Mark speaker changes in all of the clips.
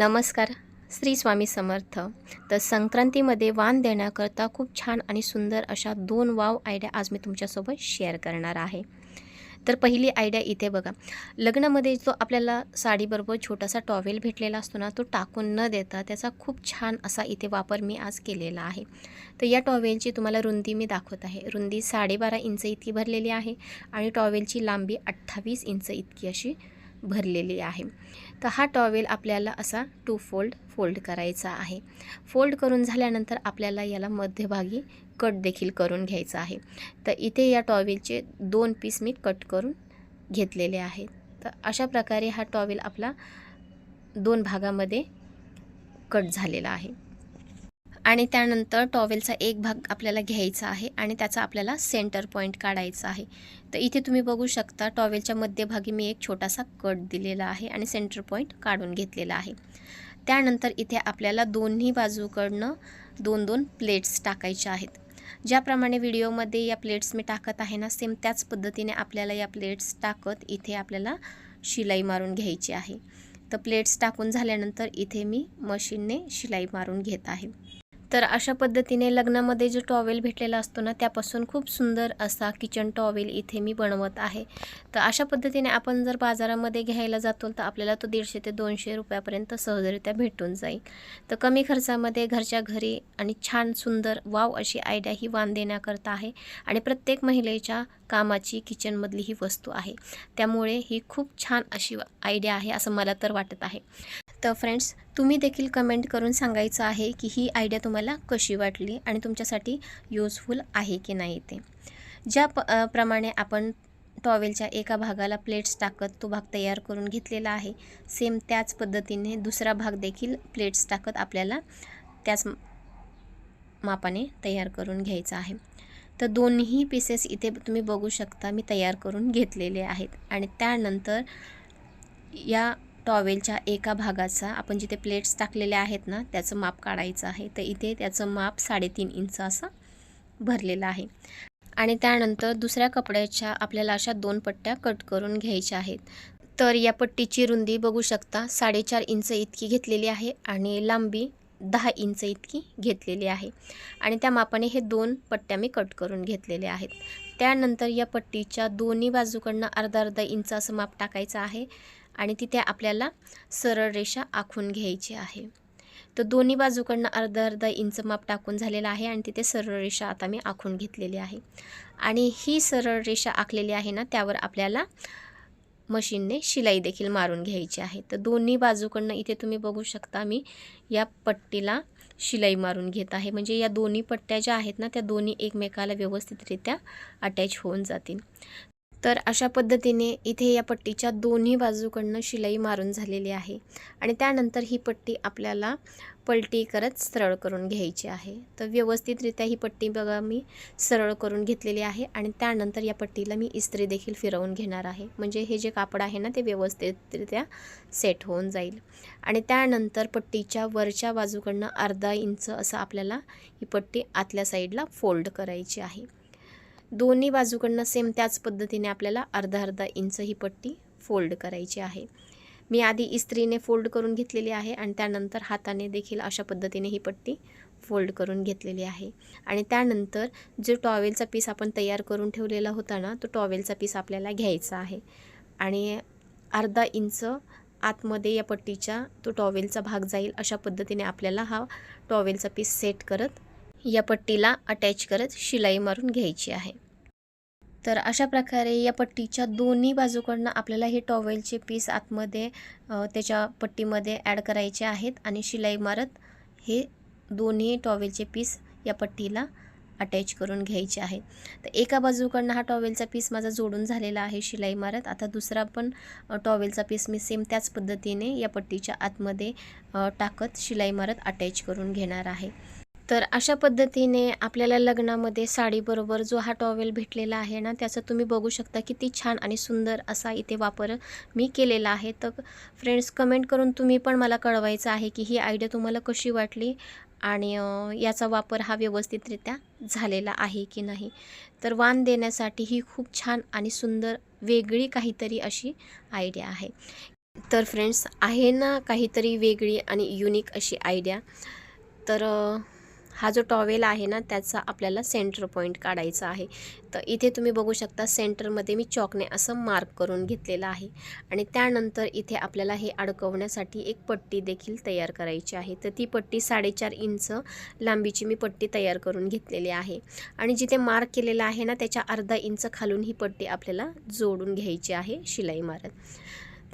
Speaker 1: नमस्कार. श्री स्वामी समर्थ. तर संक्रांतीमध्ये वाण देण्याकरता खूप छान आणि सुंदर अशा दोन वाव आयडिया आज मी तुमच्यासोबत शेअर करणार आहे. तर पहिली आयडिया इथे बघा. लग्नामध्ये जो आपल्याला साडीबरोबर छोटासा टॉवेल भेटलेला असतो ना तो टाकून न देता त्याचा खूप छान असा इथे वापर मी आज केलेला आहे. तर या टॉवेलची तुम्हाला रुंदी मी दाखवत आहे. रुंदी साडेबारा इंच इतकी भरलेली आहे आणि टॉवेलची लांबी अठ्ठावीस इंच इतकी अशी भरलेली आहे. तर हा टॉवेल आपल्याला असा टू फोल्ड फोल्ड करायचा आहे. फोल्ड करून झाल्यानंतर आपल्याला याला मध्यभागी कट देखील करून घ्यायचा आहे. तर इथे या टॉवेलचे दोन पीस मी कट करून घेतलेले आहेत. तर अशा प्रकारे हा टॉवेल आपला दोन भागामध्ये कट झालेला आहे. आणि त्यानंतर टॉवेलचा एक भाग आपल्याला घ्यायचा आहे आणि त्याचा आपल्याला सेंटर पॉईंट काढायचा आहे. तर इथे तुम्ही बघू शकता टॉवेलच्या मध्यभागी मी एक छोटासा कट दिलेला आहे आणि सेंटर पॉईंट काढून घेतलेला आहे. त्यानंतर इथे आपल्याला दोन्ही बाजूकडनं दोन दोन प्लेट्स टाकायच्या आहेत. ज्याप्रमाणे व्हिडिओमध्ये या प्लेट्स मी टाकत आहे ना सेम त्याच पद्धतीने आपल्याला या प्लेट्स टाकत इथे आपल्याला शिलाई मारून घ्यायची आहे. तर प्लेट्स टाकून झाल्यानंतर इथे मी मशीनने शिलाई मारून घेत आहे. तर अशा पद्धतीने लग्नामध्ये जो टॉवेल भेटलेला असतो ना त्यापासून खूप सुंदर असा किचन टॉवेल इथे मी बनवत आहे. तर अशा पद्धतीने आपण जर बाजारामध्ये घ्यायला जातो तर आपल्याला तो दीडशे ते दोनशे रुपयापर्यंत सहजरित्या भेटून जाईल. तर कमी खर्चामध्ये घरच्या घरी आणि छान सुंदर वाव अशी आयडिया ही वाण देण्याकरता आहे आणि प्रत्येक महिलेच्या कामाची किचनमधली ही वस्तू आहे. त्यामुळे ही खूप छान अशी आयडिया आहे असं मला तर वाटत आहे. तर फ्रेंड्स तुम्ही देखील कमेंट करून सांगायचं आहे की ही आयडिया तुम्हाला कशी वाटली आणि तुमच्यासाठी यूजफुल आहे की नाही ते. ज्या प प्रमाणे आपण टॉवेलच्या एका भागाला प्लेट्स टाकत तो भाग तयार करून घेतलेला आहे सेम त्याच पद्धतीने दुसरा भाग देखील प्लेट्स टाकत आपल्याला त्याच मापाने तयार करून घ्यायचा आहे. तर दोन्ही पीसेस इथे तुम्ही बघू शकता मी तयार करून घेतलेले आहेत. आणि त्यानंतर या टॉवेलच्या एका भागाचा आपण जिथे प्लेट्स टाकलेल्या आहेत ना त्याचं माप काढायचं आहे. तर इथे त्याचं माप साडेतीन इंच असं भरलेलं आहे. आणि त्यानंतर दुसऱ्या कपड्याच्या आपल्याला अशा दोन पट्ट्या कट करून घ्यायच्या आहेत. तर या पट्टीची रुंदी बघू शकता साडेचार इंच इतकी घेतलेली आहे आणि लांबी दहा इंच इतकी घेतलेली आहे. आणि त्या मापाने हे दोन पट्ट्या मी कट करून घेतलेले आहेत. त्यानंतर या पट्टीच्या दोन्ही बाजूकडनं अर्धा अर्धा इंच असं माप टाकायचं आहे. आणि तिथे आपल्याला सरळ रेषा आखून घ्यायची आहे. तर दोन्ही बाजूकडनं अर्धा अर्धा इंच माप टाकून झालेलं आहे आणि तिथे सरळ रेषा आता मी आखून घेतलेली आहे. आणि ही सरळ रेषा आखलेली आहे ना त्यावर आपल्याला मशीनने शिलाई देखील मारून घ्यायची आहे. तर दोन्ही बाजूकडनं इथे तुम्ही बघू शकता मी या पट्टीला शिलाई मारून घेत आहे. म्हणजे या दोन्ही पट्ट्या ज्या आहेत ना त्या दोन्ही एकमेकाला व्यवस्थितरित्या अटॅच होऊन जातील. तर अशा पद्धतीने इथे या पट्टीच्या दोन्ही बाजूकडनं शिलाई मारून झालेली आहे. आणि त्यानंतर ही पट्टी आपल्याला पलटी करत सरळ करून घ्यायची आहे. तर व्यवस्थितरित्या ही पट्टी बघा मी सरळ करून घेतलेली आहे आणि त्यानंतर या पट्टीला मी इस्त्री देखील फिरवून घेणार आहे. म्हणजे हे जे कापड आहे ना ते व्यवस्थितरित्या सेट होऊन जाईल. आणि त्यानंतर पट्टीच्या वरच्या बाजूकडनं अर्धा इंच असं आपल्याला ही पट्टी आतल्या साईडला फोल्ड करायची आहे. दोन्ही बाजूकडनं सेम त्याच पद्धतीने आपल्याला अर्धा अर्धा इंच ही पट्टी फोल्ड करायची आहे. मी आधी इस्त्रीने फोल्ड करून घेतलेली आहे आणि त्यानंतर हाताने देखील अशा पद्धतीने ही पट्टी फोल्ड करून घेतलेली आहे. आणि त्यानंतर जो टॉवेलचा पीस आपण तयार करून ठेवलेला होता ना तो टॉवेलचा पीस आपल्याला घ्यायचा आहे. आणि अर्धा इंच आतमध्ये या पट्टीच्या तो टॉवेलचा भाग जाईल अशा पद्धतीने आपल्याला हा टॉवेलचा पीस सेट करत या पट्टीला अटॅच करत शिलाई मारून घ्यायची आहे. तर अशा प्रकारे या पट्टीच्या दोन्ही बाजूकडनं आपल्याला हे टॉवेलचे पीस आतमध्ये त्याच्या पट्टीमध्ये ॲड करायचे आहेत आणि शिलाई मारत हे दोन्ही टॉवेलचे पीस या पट्टीला अटॅच करून घ्यायचे आहे. तर एका बाजूकडनं हा टॉवेलचा पीस माझा जोडून झालेला आहे शिलाई मारत. आता दुसरा पण टॉवेलचा पीस मी सेम त्याच पद्धतीने या पट्टीच्या आतमध्ये टाकत शिलाई मारत अटॅच करून घेणार आहे. तर अशा पद्धतीने आपल्याला लग्नामध्ये साडीबरोबर जो हा टॉवेल भेटलेला आहे ना त्याचा तुम्ही बघू शकता किती छान आणि सुंदर असा इथे वापर मी केलेला आहे. तर फ्रेंड्स कमेंट करून तुम्ही पण मला कळवायचं आहे की ही आयडिया तुम्हाला कशी वाटली आणि याचा वापर हा व्यवस्थितरित्या झालेला आहे की नाही. तर वाण देण्यासाठी ही खूप छान आणि सुंदर वेगळी काहीतरी अशी आयडिया आहे. तर फ्रेंड्स आहे ना काहीतरी वेगळी आणि युनिक अशी आयडिया तर हा जो टॉवेल आहे ना त्याचा आपल्याला सेंटर पॉईंट काढायचा आहे. तर इथे तुम्ही बघू शकता सेंटरमध्ये मी चॉकने असं मार्क करून घेतलेलं आहे. आणि त्यानंतर इथे आपल्याला हे अडकवण्यासाठी एक पट्टी देखील तयार करायची आहे. तर ती पट्टी साडेचार इंच लांबीची मी पट्टी तयार करून घेतलेली आहे. आणि जिथे मार्क केलेलं आहे ना त्याच्या अर्धा इंच खालून ही पट्टी आपल्याला जोडून घ्यायची आहे शिलाई मारत.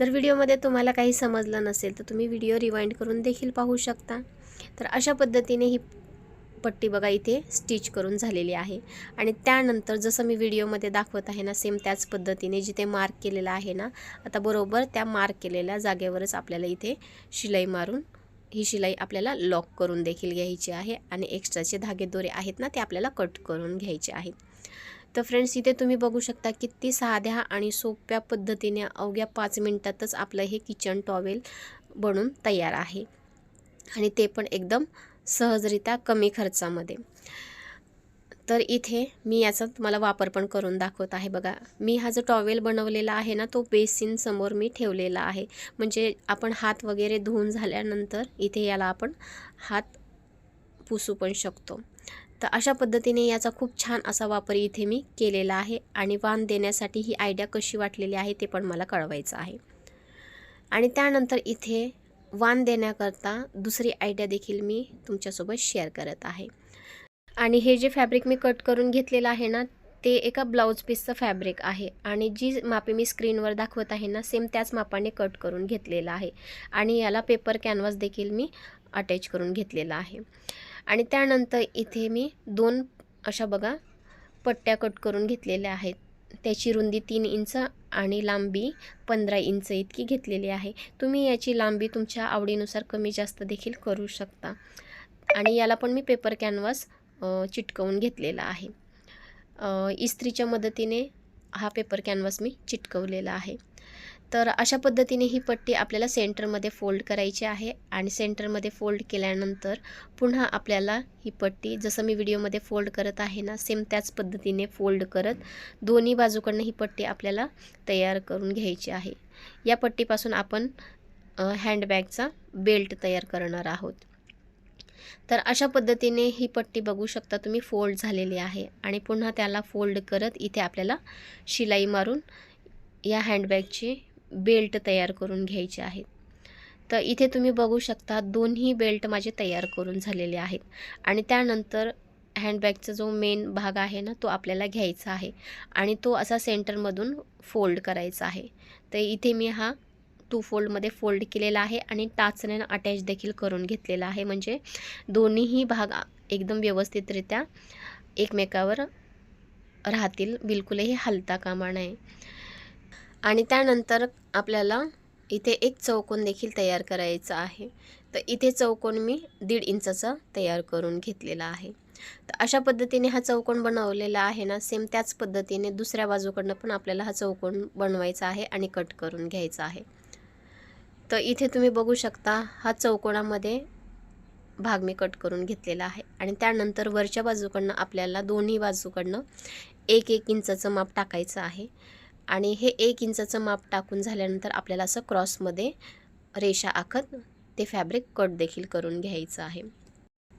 Speaker 1: तर व्हिडिओमध्ये तुम्हाला काही समजलं नसेल तर तुम्ही व्हिडिओ रिवाइंड करून देखील पाहू शकता. तर अशा पद्धतीने ही पट्टी बघा इथे स्टिच करून झालेली आहे. आणि त्यानंतर जसं मी व्हिडिओमध्ये दाखवत आहे ना सेम त्याच पद्धतीने जिथे मार्क केलेला आहे ना आता बरोबर त्या मार्क केलेल्या जागेवरच आपल्याला इथे शिलाई मारून ही शिलाई आपल्याला लॉक करून देखील घ्यायची आहे आणि एक्स्ट्राचे धागे दोरे आहेत ना ते आपल्याला कट करून घ्यायचे आहेत. तर फ्रेंड्स इथे तुम्ही बघू शकता किती साध्या आणि सोप्या पद्धतीने अवघ्या पाच मिनटातच आपलं हे किचन टॉवेल बनून तयार आहे. आणि ते पण एकदम सहजरित्या कमी खर्चामध्ये. तर इथे मी याचा तुम्हाला वापर पण करून दाखवत आहे बघा. मी हा जो टॉवेल बनवलेला आहे ना तो बेसिन समोर मी ठेवलेला आहे. म्हणजे आपण हात वगैरे धुवून झाल्यानंतर इथे याला आपण हात पुसू पण शकतो. तर अशा पद्धतीने याचा खूप छान असा वापर इथे मी केलेला आहे आणि वाण देण्यासाठी ही आयडिया कशी वाटलेली आहे ते पण मला कळवायचं आहे. आणि त्यानंतर इथे वाण देण्याकरता दुसरी आयडिया देखील मी तुमच्यासोबत शेअर करत आहे. आणि हे जे फॅब्रिक मी कट करून घेतलेलं आहे ना ते एका ब्लाऊज पीसचं फॅब्रिक आहे. आणि जी मापे मी स्क्रीनवर दाखवत आहे ना सेम त्याच मापाने कट करून घेतलेलं आहे. आणि याला पेपर कॅनव्हास देखील मी अटॅच करून घेतलेला आहे. आणि त्यानंतर इथे मी दोन अशा बघा पट्ट्या कट करून घेतलेल्या आहेत. त्याची रुंदी तीन इंच आणि लांबी पंधरा इंच इतकी घेतलेली आहे. तुम्ही याची लांबी तुमच्या आवडीनुसार कमी जास्त देखील करू शकता. आणि याला पण मी पेपर कॅनव्हास चिटकवून घेतलेला आहे. इस्त्रीच्या मदतीने हा पेपर कॅनव्हास मी चिटकवलेला आहे. तर अशा पद्धतीने ही पट्टी आपल्याला सेंटरमध्ये फोल्ड करायची आहे आणि सेंटरमध्ये फोल्ड केल्यानंतर पुन्हा आपल्याला ही पट्टी जसं मी व्हिडिओमध्ये फोल्ड करत आहे ना सेम त्याच पद्धतीने फोल्ड करत दोन्ही बाजूकडनं ही पट्टी आपल्याला तयार करून घ्यायची आहे. या पट्टीपासून आपण हँडबॅगचा बेल्ट तयार करणार आहोत. तर अशा पद्धतीने ही पट्टी बघू शकता तुम्ही फोल्ड झालेली आहे. आणि पुन्हा त्याला फोल्ड करत इथे आपल्याला शिलाई मारून या हँडबॅगची बेल्ट तयार करून घ्यायचे आहेत तर इथे तुम्ही बघू शकता दोन्ही बेल्ट माझे तयार करून झालेले आहेत. आणि त्यानंतर हँडबॅगचा जो मेन भाग आहे ना तो आपल्याला घ्यायचा आहे. आणि तो असा सेंटरमधून फोल्ड करायचा आहे. तर इथे मी हा टू फोल्डमध्ये फोल्ड केलेला आहे आणि टाचण्यानं अटॅच देखील करून घेतलेला आहे. म्हणजे दोन्हीही भाग एकदम व्यवस्थितरित्या एकमेकावर राहतील. बिलकुलही हलता कामा नये. आणि त्यानंतर आपल्याला इथे एक चौकोन देखील तयार करायचा आहे. तर इथे चौकोन मी दीड इंचाचा तयार करून घेतलेला आहे. तर अशा पद्धतीने हा चौकोन बनवलेला आहे ना सेम त्याच पद्धतीने दुसऱ्या बाजूकडनं पण आपल्याला हा चौकोन बनवायचा आहे आणि कट करून घ्यायचा आहे. तर इथे तुम्ही बघू शकता हा चौकोणामध्ये भाग मी कट करून घेतलेला आहे. आणि त्यानंतर वरच्या बाजूकडनं आपल्याला दोन्ही बाजूकडनं एक एक इंचाचं माप टाकायचं आहे. आणि हे एक इंचाचं माप टाकून झाल्यानंतर आपल्याला असं क्रॉसमध्ये रेषा आखत ते फॅब्रिक कट देखील करून घ्यायचं आहे.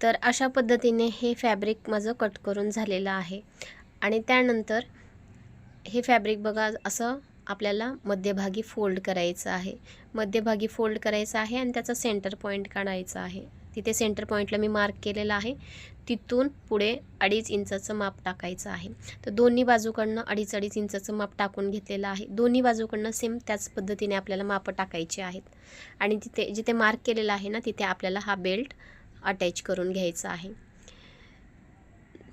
Speaker 1: तर अशा पद्धतीने हे फॅब्रिक माझं कट करून झालेलं आहे. आणि त्यानंतर हे फॅब्रिक बघा असं आपल्याला मध्यभागी फोल्ड करायचं आहे. मध्यभागी फोल्ड करायचं आहे आणि त्याचा सेंटर पॉईंट काढायचा आहे. तिथे सेंटर पॉईंटला मी मार्क केलेला आहे. तिथून पुढे अडीच इंचाचं माप टाकायचं आहे. तर दोन्ही बाजूकडनं अडीच अडीच इंचाचं माप टाकून घेतलेलं आहे. दोन्ही बाजूकडनं सेम त्याच पद्धतीने आपल्याला मापं टाकायची आहेत. आणि तिथे जिथे मार्क केलेलं आहे ना तिथे आपल्याला हा बेल्ट अटॅच करून घ्यायचा आहे.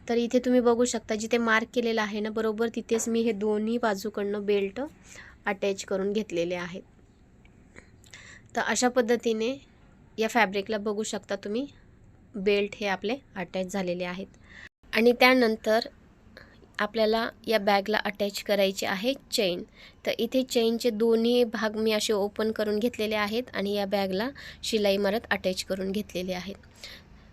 Speaker 1: तर इथे तुम्ही बघू शकता जिथे मार्क केलेलं आहे ना बरोबर तिथेच मी हे दोन्ही बाजूकडनं बेल्ट अटॅच करून घेतलेले आहेत. तर अशा पद्धतीने या फॅब्रिकला बघू शकता तुम्ही बेल्ट हे आपले अटॅच झालेले आहेत. आणि त्यानंतर आपल्याला या बॅगला अटॅच करायची आहे चेन तर इथे चेनचे दोन्ही भाग मी असे ओपन करून घेतलेले आहेत आणि या बॅगला शिलाई मारत अटॅच करून घेतलेले आहेत.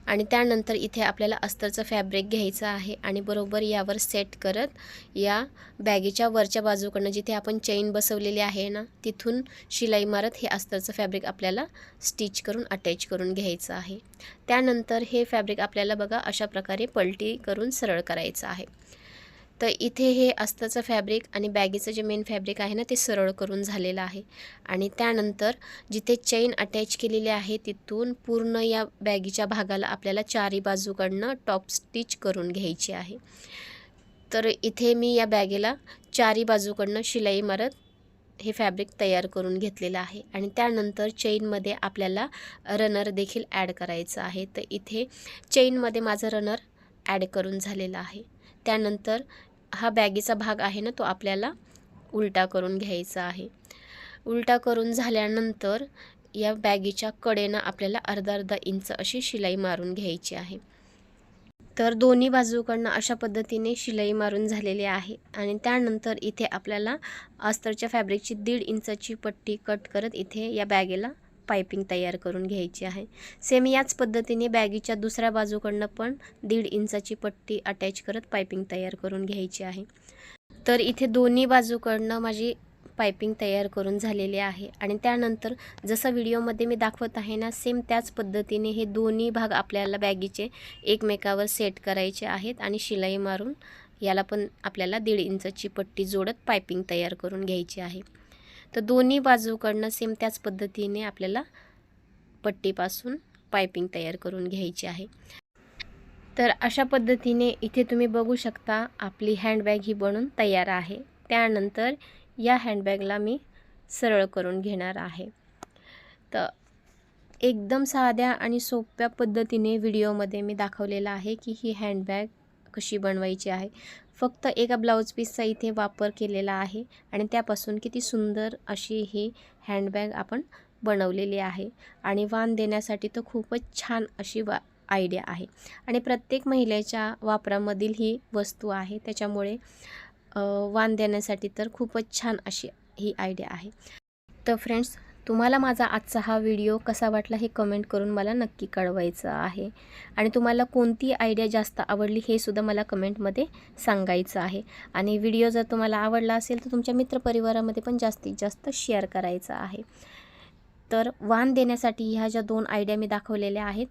Speaker 1: आणि त्यानंतर इथे आपल्याला अस्तरचं फॅब्रिक घ्यायचं आहे आणि बरोबर यावर सेट करत या बॅगेच्या वरच्या बाजूकडनं जिथे आपण चेन बसवलेली आहे ना तिथून शिलाई मारत हे अस्तरचं फॅब्रिक आपल्याला स्टिच करून अटॅच करून घ्यायचं आहे. त्यानंतर हे फॅब्रिक आपल्याला बघा अशा प्रकारे पलटी करून सरळ करायचं आहे. तर इथे हे अस्ताचं फॅब्रिक आणि बॅगीचं जे मेन फॅब्रिक आहे ना ते सरळ करून झालेलं आहे. आणि त्यानंतर जिथे चैन अटॅच केलेली आहे तिथून पूर्ण या बॅगीच्या भागाला आपल्याला चारी बाजूकडनं टॉप स्टिच करून घ्यायची आहे. तर इथे मी या बॅगेला चारी बाजूकडनं शिलाई मारत हे फॅब्रिक तयार करून घेतलेलं आहे. आणि त्यानंतर चेनमध्ये आपल्याला रनर देखील ॲड करायचं आहे. तर इथे चेनमध्ये माझं रनर ॲड करून झालेलं आहे. त्यानंतर हा बॅगीचा भाग आहे ना तो आपल्याला उलटा करून घ्यायचा आहे. उलटा करून झाल्यानंतर या बॅगीच्या कडेनं आपल्याला अर्धा अर्धा इंच अशी शिलाई मारून घ्यायची आहे. तर दोन्ही बाजूकडनं अशा पद्धतीने शिलाई मारून झालेली आहे आणि त्यानंतर इथे आपल्याला अस्तरच्या फॅब्रिकची दीड इंचाची पट्टी कट करत इथे या बॅगेला पायपिंग तयार करून घ्यायची आहे. सेम याच पद्धतीने बॅगीच्या दुसऱ्या बाजूकडनं पण दीड इंचाची पट्टी अटॅच करत पायपिंग तयार करून घ्यायची आहे. तर इथे दोन्ही बाजूकडनं माझी पायपिंग तयार करून झालेली आहे आणि त्यानंतर जसं व्हिडिओमध्ये मी दाखवत आहे ना सेम त्याच पद्धतीने हे दोन्ही भाग आपल्याला बॅगीचे एकमेकावर सेट करायचे आहेत आणि शिलाई मारून याला पण आपल्याला दीड इंचाची पट्टी जोडत पायपिंग तयार करून घ्यायची आहे. तर दोन्ही बाजूकडनं सेम त्याच पद्धतीने आपल्याला पट्टीपासून पायपिंग तयार करून घ्यायची आहे. तर अशा पद्धतीने इथे तुम्ही बघू शकता आपली हँडबॅग ही बनून तयार आहे. त्यानंतर या हँडबॅगला मी सरळ करून घेणार आहे. तर एकदम साध्या आणि सोप्या पद्धतीने व्हिडिओमध्ये मी दाखवलेला आहे की ही हँडबॅग कशी बनवायची आहे. फक्त एका ब्लाऊज पीसचा इथे वापर केलेला आहे आणि त्यापासून किती सुंदर अशी ही हँडबॅग आपण बनवलेली आहे. आणि वाण देण्यासाठी तर खूपच छान अशी वा आयडिया आहे. आणि प्रत्येक महिलेच्या वापरामधील ही वस्तू आहे. त्याच्यामुळे वाण देण्यासाठी तर खूपच छान अशी ही आयडिया आहे. तर फ्रेंड्स तुम्हाला माझा आजचा हा व्हिडिओ कसा वाटला हे कमेंट करून मला नक्की कळवायचं आहे. आणि तुम्हाला कोणती आयडिया जास्त आवडली हे सुद्धा मला कमेंटमध्ये सांगायचं आहे. आणि व्हिडिओ जर तुम्हाला आवडला असेल तर तुमच्या मित्रपरिवारामध्ये पण जास्तीत जास्त शेअर करायचं आहे. तर वाण देण्यासाठी ह्या ज्या दोन आयडिया मी दाखवलेल्या आहेत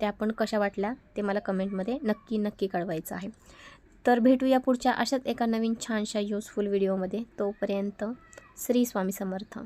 Speaker 1: त्या पण कशा वाटल्या ते मला कमेंटमध्ये नक्की नक्की कळवायचं आहे. तर भेटूया पुढच्या अशाच एका नवीन छानशा युजफुल व्हिडिओमध्ये तोपर्यंत श्री स्वामी समर्थ.